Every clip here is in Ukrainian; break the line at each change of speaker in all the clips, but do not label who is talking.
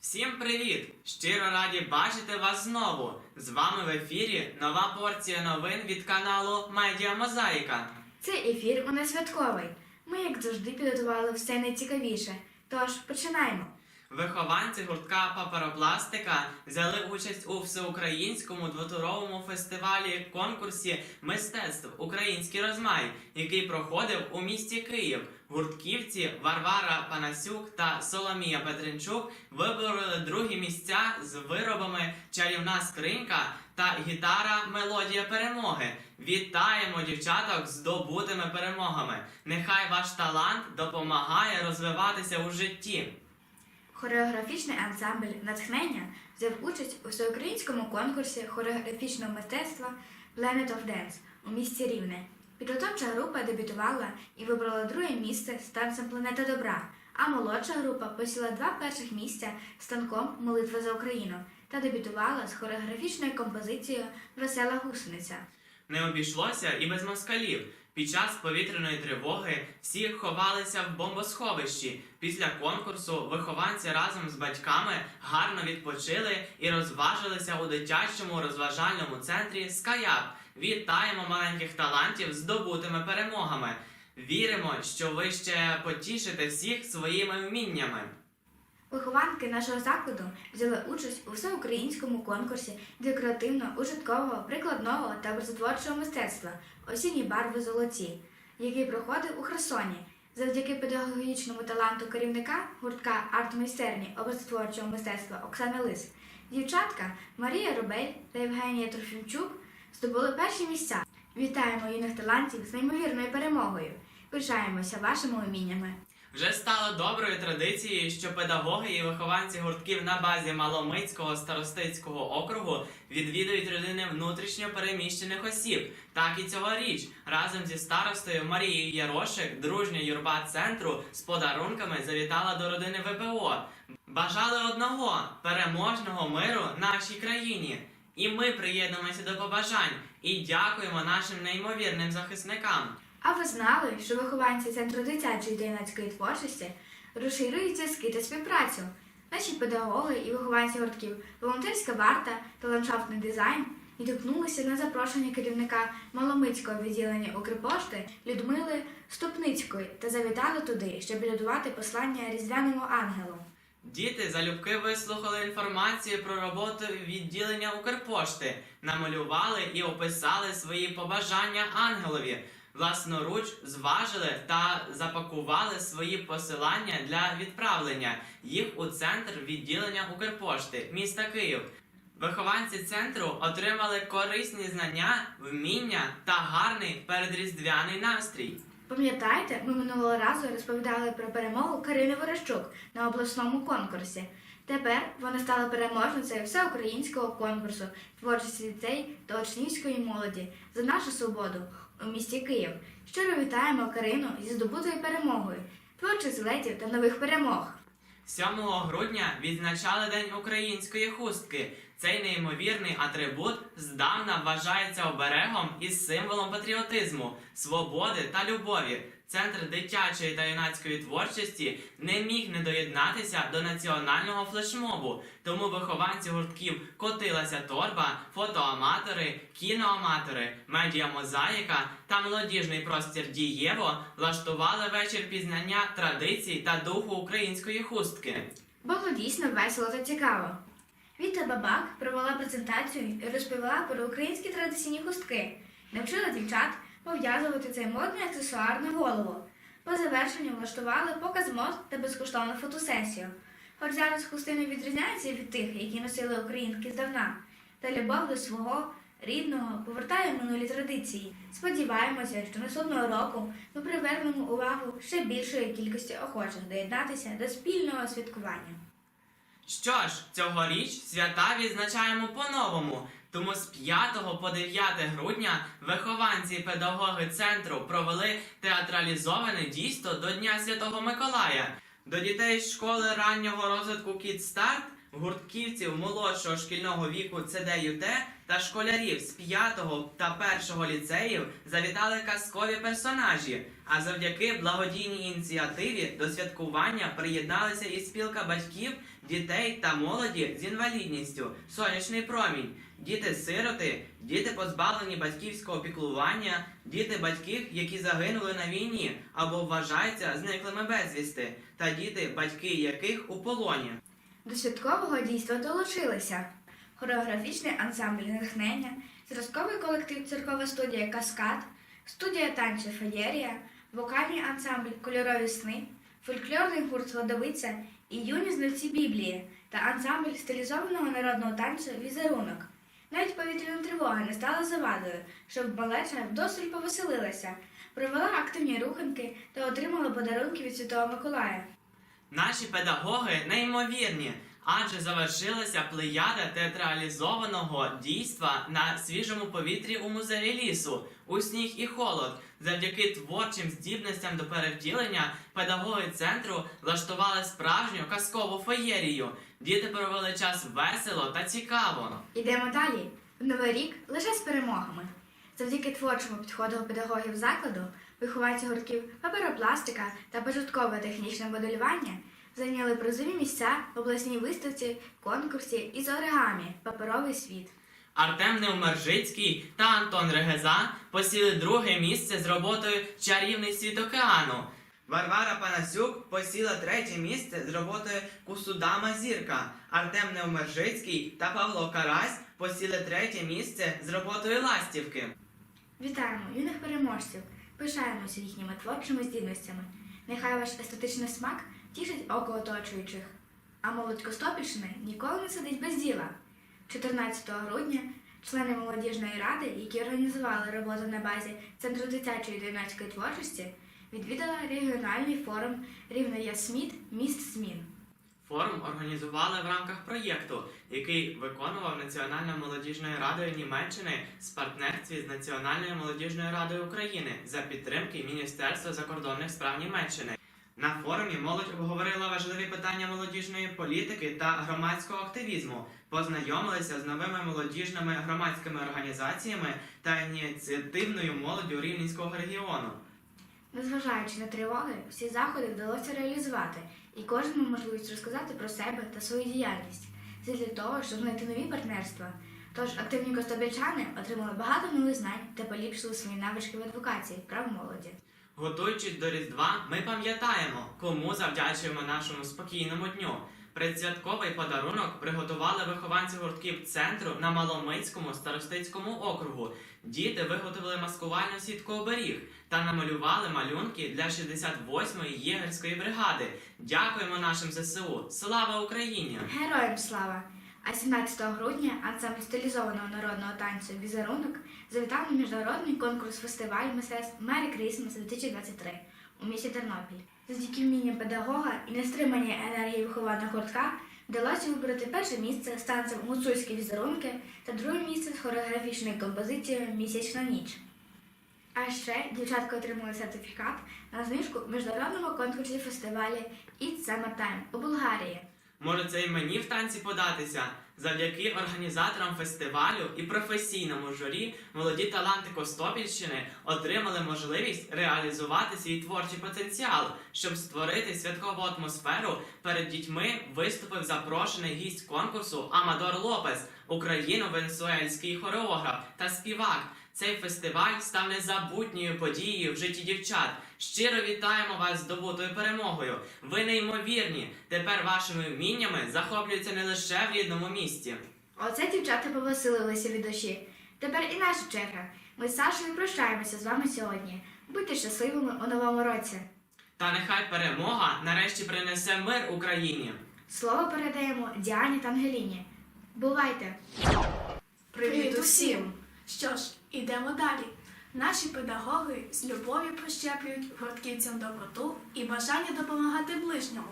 Всім привіт! Щиро раді бачити вас знову. З вами в ефірі нова порція новин від каналу Медіа Мозаїка.
Цей ефір у нас святковий. Ми, як завжди, підготували все найцікавіше. Тож починаємо.
Вихованці гуртка Паперопластика взяли участь у всеукраїнському двотуровому фестивалі конкурсі мистецтв Український розмай, який проходив у місті Київ. Гуртківці Варвара Панасюк та Соломія Петренчук вибороли другі місця з виробами Чарівна скринька та гітара Мелодія перемоги. Вітаємо дівчаток з здобутими перемогами. Нехай ваш талант допомагає розвиватися у житті.
Хореографічний ансамбль Натхнення взяв участь у всеукраїнському конкурсі хореографічного мистецтва Planet of Dance у місті Рівне. Підготовча група дебютувала і вибрала друге місце з танцем Планета Добра, а молодша група посіла два перших місця з танком Молитва за Україну та дебютувала з хореографічною композицією Весела гусениця.
Не обійшлося і без москалів. Під час повітряної тривоги всі ховалися в бомбосховищі. Після конкурсу вихованці разом з батьками гарно відпочили і розважилися у дитячому розважальному центрі Скаяп. Вітаємо маленьких талантів з здобутими перемогами. Віримо, що ви ще потішите всіх своїми вміннями.
Вихованки нашого закладу взяли участь у всеукраїнському конкурсі декоративно-ужиткового, прикладного та образотворчого мистецтва Осінні барви золоті, який проходив у Херсоні. Завдяки педагогічному таланту керівника гуртка арт-майстерні образотворчого мистецтва Оксани Лис, дівчатка Марія Рубель та Євгенія Трофімчук здобули перші місця. Вітаємо юних талантів з неймовірною перемогою. Пишаємося вашими уміннями.
Вже стало доброю традицією, що педагоги і вихованці гуртків на базі Маломицького старостицького округу відвідують родини внутрішньо переміщених осіб. Так і цьогоріч разом зі старостою Марією Ярошик дружня юрба центру з подарунками завітала до родини ВПО. Бажали одного переможного миру нашій країні. І ми приєднуємося до побажань і дякуємо нашим неймовірним захисникам.
А ви знали, що вихованці Центру дитячої та юнацької творчості розширюють зв'язки та співпрацю? Наші педагоги і вихованці гуртків, волонтерська варта та ландшафтний дизайн відгукнулися на запрошення керівника Маломицького відділення Укрпошти Людмили Ступницької та завітали туди, щоб підготувати послання різдвяному ангелу.
Діти залюбки вислухали інформацію про роботу відділення Укрпошти, намалювали і описали свої побажання ангелові, власноруч зважили та запакували свої посилання для відправлення їх у центр відділення Укрпошти міста Київ. Вихованці центру отримали корисні знання, вміння та гарний передріздвяний настрій.
Пам'ятаєте, ми минулого разу розповідали про перемогу Карини Ворощук на обласному конкурсі. Тепер вона стала переможницею всеукраїнського конкурсу творчості дітей та учнівської молоді за нашу свободу у місті Київ. Щиро вітаємо Карину зі здобутою перемогою, творчих злетів та нових перемог.
7 грудня відзначали День української хустки. Цей неймовірний атрибут здавна вважається оберегом і символом патріотизму, свободи та любові. Центр дитячої та юнацької творчості не міг не доєднатися до національного флешмобу, тому вихованці гуртків Котилася торба, фотоаматори, кіноаматори, медіамозаїка та молодіжний простір Дієво влаштували вечір пізнання традицій та духу української хустки.
Було дійсно весело та цікаво. Віта Бабак провела презентацію і розповіла про українські традиційні хустки, навчила дівчат пов'язувати цей модний аксесуар на голову. По завершенню влаштували показ мод та безкоштовну фотосесію. Хоч зараз хустини відрізняються від тих, які носили українки здавна, та любов до свого рідного повертає минулі традиції. Сподіваємося, що наступного року ми привернемо увагу ще більшої кількості охочих доєднатися до спільного святкування.
Що ж, цьогоріч свята відзначаємо по-новому. Тому з 5 по 9 грудня вихованці і педагоги центру провели театралізоване дійство до Дня Святого Миколая. До дітей з школи раннього розвитку Кіт Старт гуртківців молодшого шкільного віку ЦДЮТ та школярів з 5 та 1 ліцеїв завітали казкові персонажі. А завдяки благодійній ініціативі до святкування приєдналися і спілка батьків, дітей та молоді з інвалідністю Сонячний промінь, діти-сироти, діти позбавлені батьківського піклування, діти батьків, які загинули на війні або вважаються зниклими безвісти, та діти, батьки яких у полоні.
До святкового дійства долучилися хореографічний ансамбль натхнення, зразковий колектив церкова студія Каскад, студія танцю Феєрія, вокальний ансамбль Кольорові сни, фольклорний гурт Водовиця і юні знавці Біблії та ансамбль стилізованого народного танцю Візерунок. Навіть повітряна тривога не стала завадою, щоб малеча вдосталь повеселилася, провела активні руханки та отримала подарунки від Святого Миколая.
Наші педагоги неймовірні, адже завершилася плеяда театралізованого дійства на свіжому повітрі у музеї лісу, у сніг і холод. Завдяки творчим здібностям до перевтілення педагоги центру влаштували справжню казкову феєрію. Діти провели час весело та цікаво.
Ідемо далі. В новий рік лише з перемогами. Завдяки творчому підходу педагогів закладу, вихованці гуртків паперопластика та початкове технічне моделювання зайняли призові місця в обласній виставці, конкурсі із оригамі Паперовий світ.
Артем Невмержицький та Антон Регеза посіли друге місце з роботою Чарівний світ океану. Варвара Панасюк посіла третє місце з роботою Кусудама Зірка. Артем Невмержицький та Павло Карась посіли третє місце з роботою Ластівки.
Вітаємо юних переможців, пишаємося їхніми творчими здібностями. Нехай ваш естетичний смак тішить око оточуючих. А молодь Костопільщини ніколи не сидить без діла. 14 грудня члени молодіжної ради, які організували роботу на базі Центру дитячої та юнацької творчості, відвідали регіональний форум Рівно Ясміт Міст змін.
Форум організували в рамках проєкту, який виконував Національна молодіжною радою Німеччини з партнерстві з Національною молодіжною радою України за підтримки Міністерства закордонних справ Німеччини. На форумі молодь обговорила важливі питання молодіжної політики та громадського активізму, познайомилися з новими молодіжними громадськими організаціями та ініціативною молоддю Рівненського регіону.
Незважаючи на тривоги, всі заходи вдалося реалізувати, і кожному можливість розказати про себе та свою діяльність для того, щоб знайти нові партнерства. Тож активні костобільчани отримали багато нових знань та поліпшили свої навички в адвокації прав молоді.
Готуючись до Різдва, ми пам'ятаємо, кому завдячуємо нашому спокійному дню. Предсвятковий подарунок приготували вихованці гуртків центру на Маломицькому старостицькому округу. Діти виготовили маскувальну сітку оберіг та намалювали малюнки для 68-ї єгерської бригади. Дякуємо нашим ЗСУ! Слава Україні!
Героям слава! А 17 грудня ансамбль стилізованого народного танцю Візерунок завітав на міжнародний конкурс фестиваль мистецтв Мері Крісмас 2023 у місті Тернопіль. Завдяки вмінням педагога і нестриманій енергії вихованого гуртка вдалося вибрати перше місце з танцем гуцульські візерунки та друге місце з хореографічною композицією Місячна ніч. А ще дівчатка отримали сертифікат на знижку в міжнародному конкурсі фестивалі It's Summertime у Болгарії.
Може, це і мені в танці податися. Завдяки організаторам фестивалю і професійному журі молоді таланти Костопільщини отримали можливість реалізувати свій творчий потенціал, щоб створити святкову атмосферу. Перед дітьми виступив запрошений гість конкурсу Амадор Лопес, україно-венесуельський хореограф та співак. Цей фестиваль став незабутньою подією в житті дівчат. Щиро вітаємо вас з здобутою перемогою. Ви неймовірні. Тепер вашими вміннями захоплюються не лише в рідному місті.
Оце дівчата повеселилися від душі. Тепер і наша черга. Ми з Сашою прощаємося з вами сьогодні. Будьте щасливими у новому році.
Та нехай перемога нарешті принесе мир Україні.
Слово передаємо Діані та Ангеліні. Бувайте!
Привіт усім! Що ж, ідемо далі. Наші педагоги з любов'ю прищеплюють гуртківцям доброту і бажання допомагати ближньому.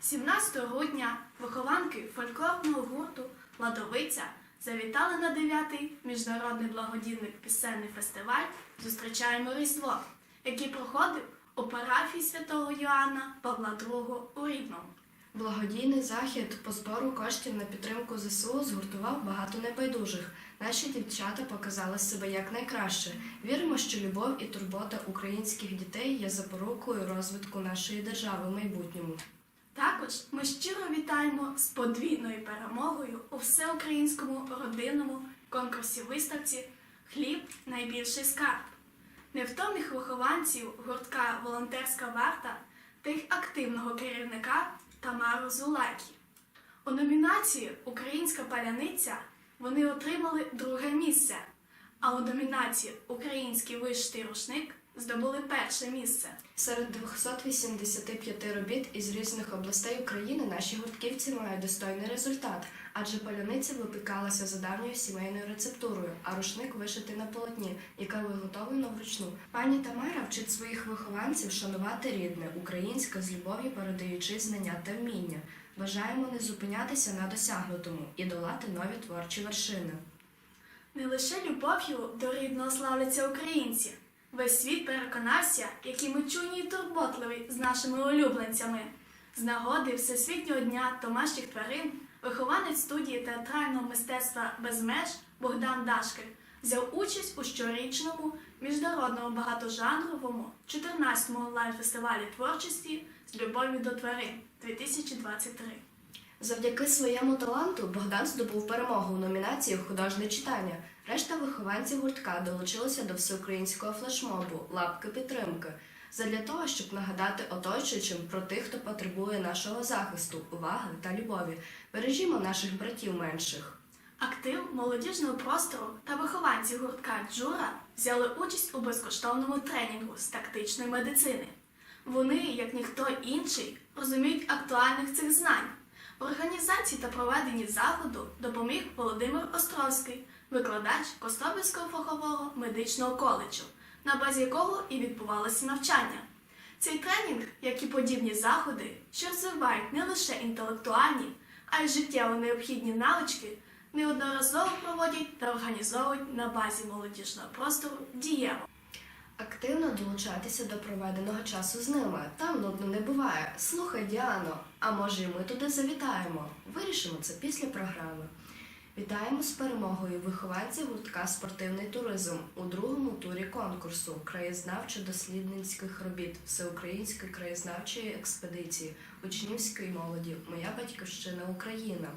17 грудня вихованки фольклорного гурту Ладовиця завітали на 9-й міжнародний благодійний пісенний фестиваль Зустрічаємо Різдво, який проходив у парафії святого Йоанна Павла II у Рівному.
Благодійний захід по збору коштів на підтримку ЗСУ згуртував багато небайдужих. Наші дівчата показали себе як найкраще. Віримо, що любов і турбота українських дітей є запорукою розвитку нашої держави в майбутньому.
Також ми щиро вітаємо з подвійною перемогою у всеукраїнському родинному конкурсі виставці Хліб найбільший скарб. Невтомних вихованців гуртка Волонтерська варта та активного керівника Тамару Зулакі. У номінації Українська паляниця вони отримали друге місце, а у номінації Український вишитий рушник здобули перше місце.
Серед 285 робіт із різних областей України наші гуртківці мають достойний результат, адже паляниця випікалася за давньою сімейною рецептурою, а рушник вишитий на полотні, яке виготовлено вручну. Пані Тамара вчить своїх вихованців шанувати рідне, українське з любов'ю передаючи знання та вміння. Бажаємо не зупинятися на досягнутому і долати нові творчі вершини.
Не лише любов'ю до рідного славляться українці. Весь світ переконався, які ми чуйні і турботливі з нашими улюбленцями. З нагоди Всесвітнього дня домашніх тварин вихованець студії театрального мистецтва без меж Богдан Дашкель взяв участь у щорічному міжнародному багатожанровому 14-му онлайн-фестивалі творчості з любов'ю до тварин 2023.
Завдяки своєму таланту Богдан здобув перемогу у номінації Художнє читання. Решта вихованців гуртка долучилися до всеукраїнського флешмобу Лапки підтримки задля того, щоб нагадати оточуючим про тих, хто потребує нашого захисту, уваги та любові. Бережімо наших братів менших.
Актив молодіжного простору та вихованці гуртка Джура взяли участь у безкоштовному тренінгу з тактичної медицини. Вони, як ніхто інший, розуміють актуальних цих знань. В організації та проведенні заходу допоміг Володимир Островський, викладач Костопільського фахового медичного коледжу, на базі якого і відбувалося навчання. Цей тренінг, як і подібні заходи, що розвивають не лише інтелектуальні, а й життєво необхідні навички, неодноразово проводять та організовують на базі молодіжного простору дієво.
Активно долучатися до проведеного часу з ними. Там нудно не буває. Слухай, Діано, а може і ми туди завітаємо? Вирішимо це після програми. Вітаємо з перемогою вихованців гуртка Спортивний туризм у другому турі конкурсу краєзнавчо-дослідницьких робіт Всеукраїнської краєзнавчої експедиції учнівської молоді Моя батьківщина Україна.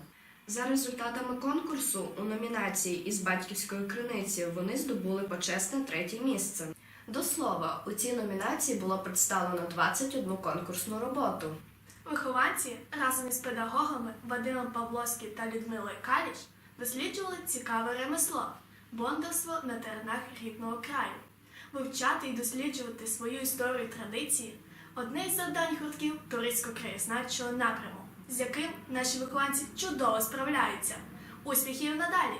За результатами конкурсу у номінації із батьківської криниці вони здобули почесне третє місце. До слова, у цій номінації було представлено 21 конкурсну роботу.
Вихованці разом із педагогами Вадимом Павловським та Людмилою Каліш досліджували цікаве ремесло бондарство на теренах рідного краю. Вивчати і досліджувати свою історію традиції одне із завдань гуртків туристсько-краєзнавчого напряму, з яким наші вихованці чудово справляються. Успіхів надалі!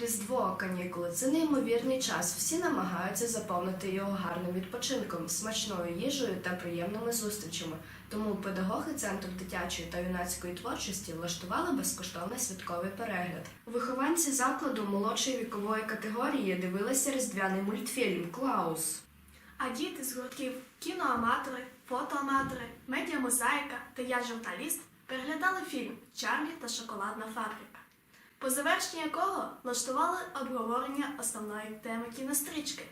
Різдво, канікули це неймовірний час. Всі намагаються заповнити його гарним відпочинком, смачною їжею та приємними зустрічами. Тому педагоги Центру дитячої та юнацької творчості влаштували безкоштовний святковий перегляд. Вихованці закладу молодшої вікової категорії дивилися різдвяний мультфільм Клаус.
А діти з гуртків кіноаматори, фотоаматори, медіамозаїка та я журналіст переглядали фільм Чарлі та шоколадна фабрика, по завершенні якого влаштували обговорення основної теми кінострічки.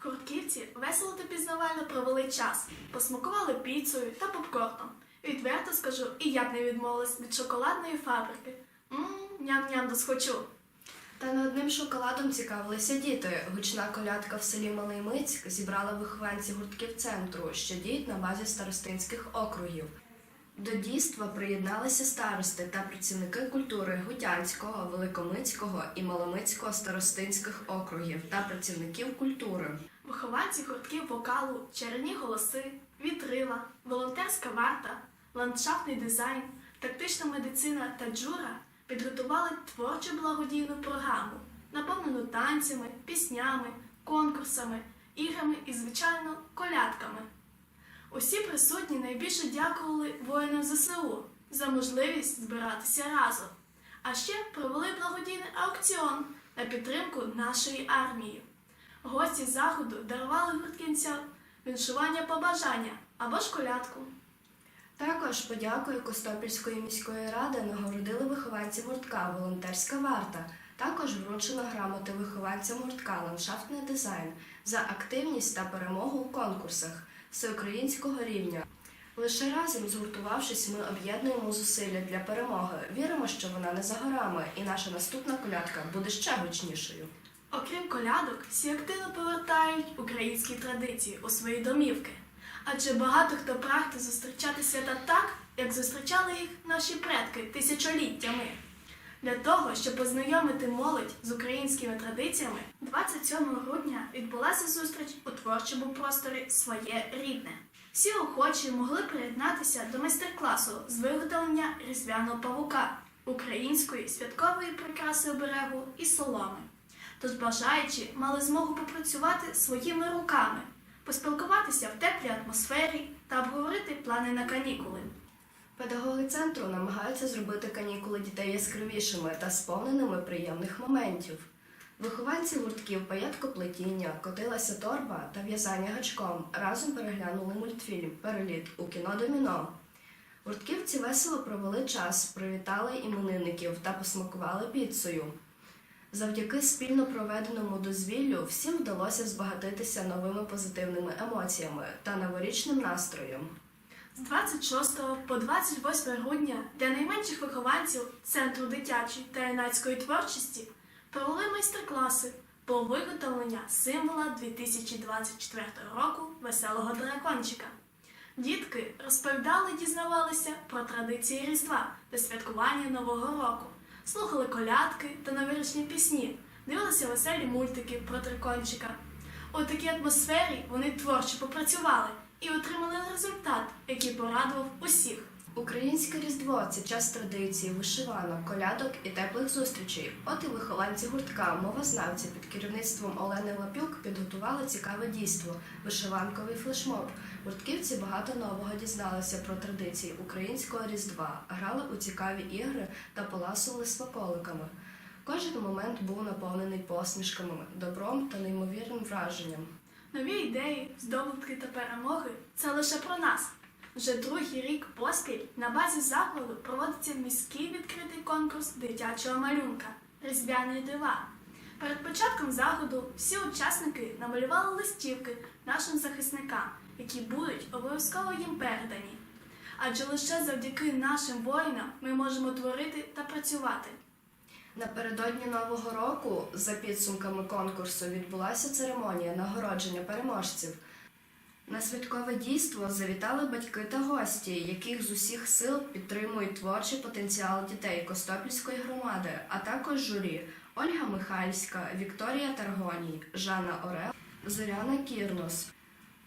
Гуртківці весело та пізнавально провели час, посмакували піцею та попкорном. Відверто скажу, і я б не відмовилась від шоколадної фабрики. Ням-ням досхочу.
Та не одним шоколадом цікавилися діти. Гучна колядка в селі Малий Мицьк зібрала вихованців гуртків центру, що діють на базі старостинських округів. До дійства приєдналися старости та працівники культури Гутянського, Великомицького і Маломицького старостинських округів та працівників культури.
Вихованці гуртків вокалу, чарівні голоси, вітрила, волонтерська варта, ландшафтний дизайн, тактична медицина та джура підготували творчу благодійну програму, наповнену танцями, піснями, конкурсами, іграми і, звичайно, колядками. Усі присутні найбільше дякували воїнам ЗСУ за можливість збиратися разом, а ще провели благодійний аукціон на підтримку нашої армії. Гості заходу дарували гурткінцям віншування побажання або ж колядку.
Також подякою Костопільської міської ради нагородили вихованців гуртка Волонтерська варта. Також вручено грамоти вихованцям гуртка Ландшафтний дизайн за активність та перемогу у конкурсах всеукраїнського рівня. Лише разом згуртувавшись, ми об'єднуємо зусилля для перемоги. Віримо, що вона не за горами, і наша наступна колядка буде ще гучнішою.
Окрім колядок, всі активно повертають українські традиції у свої домівки. Адже багато хто прагне зустрічати свята так, як зустрічали їх наші предки тисячоліттями. Для того, щоб познайомити молодь з українськими традиціями, 27 грудня відбулася зустріч у творчому просторі Своє рідне. Всі охочі могли приєднатися до майстер-класу з виготовлення різдвяного павука, української святкової прикраси оберегу і соломи. Тож бажаючі мали змогу попрацювати своїми руками, поспілкуватися в теплій атмосфері та обговорити плани на канікули.
Педагоги центру намагаються зробити канікули дітей яскравішими та сповненими приємних моментів. Вихованці гуртків паєткоплетіння, котилася торба та в'язання гачком разом переглянули мультфільм Переліт у кіно Доміно. Гуртківці весело провели час, привітали іменинників та посмакували піцею. Завдяки спільно проведеному дозвіллю всім вдалося збагатитися новими позитивними емоціями та новорічним настроєм.
З 26 по 28 грудня для найменших вихованців Центру дитячої та юнацької творчості провели майстер-класи по виготовленню символа 2024 року веселого дракончика. Дітки розповідали і дізнавалися про традиції Різдва та святкування Нового року, слухали колядки та новорічні пісні, дивилися веселі мультики про дракончика. У такій атмосфері вони творчо попрацювали і отримали результат, який порадував усіх.
Українське Різдво це час традицій, вишиванок, колядок і теплих зустрічей. От і вихованці гуртка, мовознавці під керівництвом Олени Лапюк підготували цікаве дійство вишиванковий флешмоб. Гуртківці багато нового дізналися про традиції українського Різдва, грали у цікаві ігри та поласували смаколиками. Кожен момент був наповнений посмішками, добром та неймовірним враженням.
Нові ідеї, здобутки та перемоги це лише про нас. Вже другий рік поспіль на базі закладу проводиться міський відкритий конкурс дитячого малюнка Різдвяної дива. Перед початком заходу всі учасники намалювали листівки нашим захисникам, які будуть обов'язково їм передані. Адже лише завдяки нашим воїнам ми можемо творити та працювати.
Напередодні Нового року, за підсумками конкурсу, відбулася церемонія нагородження переможців. На святкове дійство завітали батьки та гості, яких з усіх сил підтримують творчий потенціал дітей Костопільської громади, а також журі Ольга Михальська, Вікторія Таргоній, Жанна Орел, Зоряна Кірнос.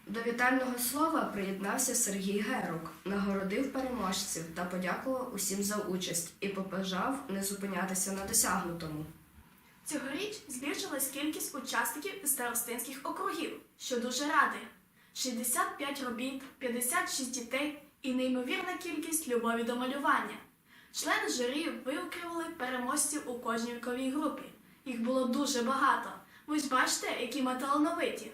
До вітального слова приєднався Сергій Герук, нагородив переможців та подякував усім за участь і побажав не зупинятися на досягнутому.
Цьогоріч збільшилась кількість учасників старостинських округів, що дуже радує. 65 робіт, 56 дітей і неймовірна кількість любові до малювання. Члени журі виокремили переможців у кожній віковій групі. Їх було дуже багато. Ви ж бачите, які ми талановиті.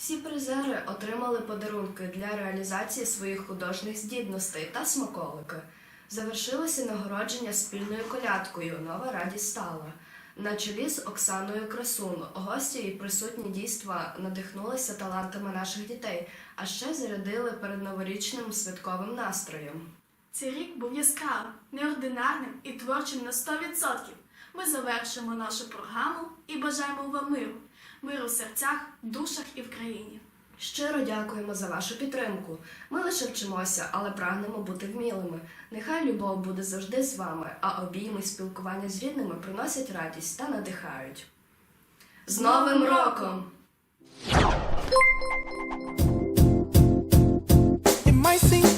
Всі призери отримали подарунки для реалізації своїх художніх здібностей та смаколики. Завершилося нагородження спільною колядкою Нова радість стала. На чолі з Оксаною Красун гості і присутні дійства надихнулися талантами наших дітей, а ще зарядили перед новорічним святковим настроєм.
Цей рік був яскравим, неординарним і творчим на 100%. Ми завершимо нашу програму і бажаємо вам миру, миру в серцях, душах і в країні.
Щиро дякуємо за вашу підтримку. Ми лише вчимося, але прагнемо бути вмілими. Нехай любов буде завжди з вами, а обійми спілкування з рідними приносять радість та надихають. З Новим роком! It might seem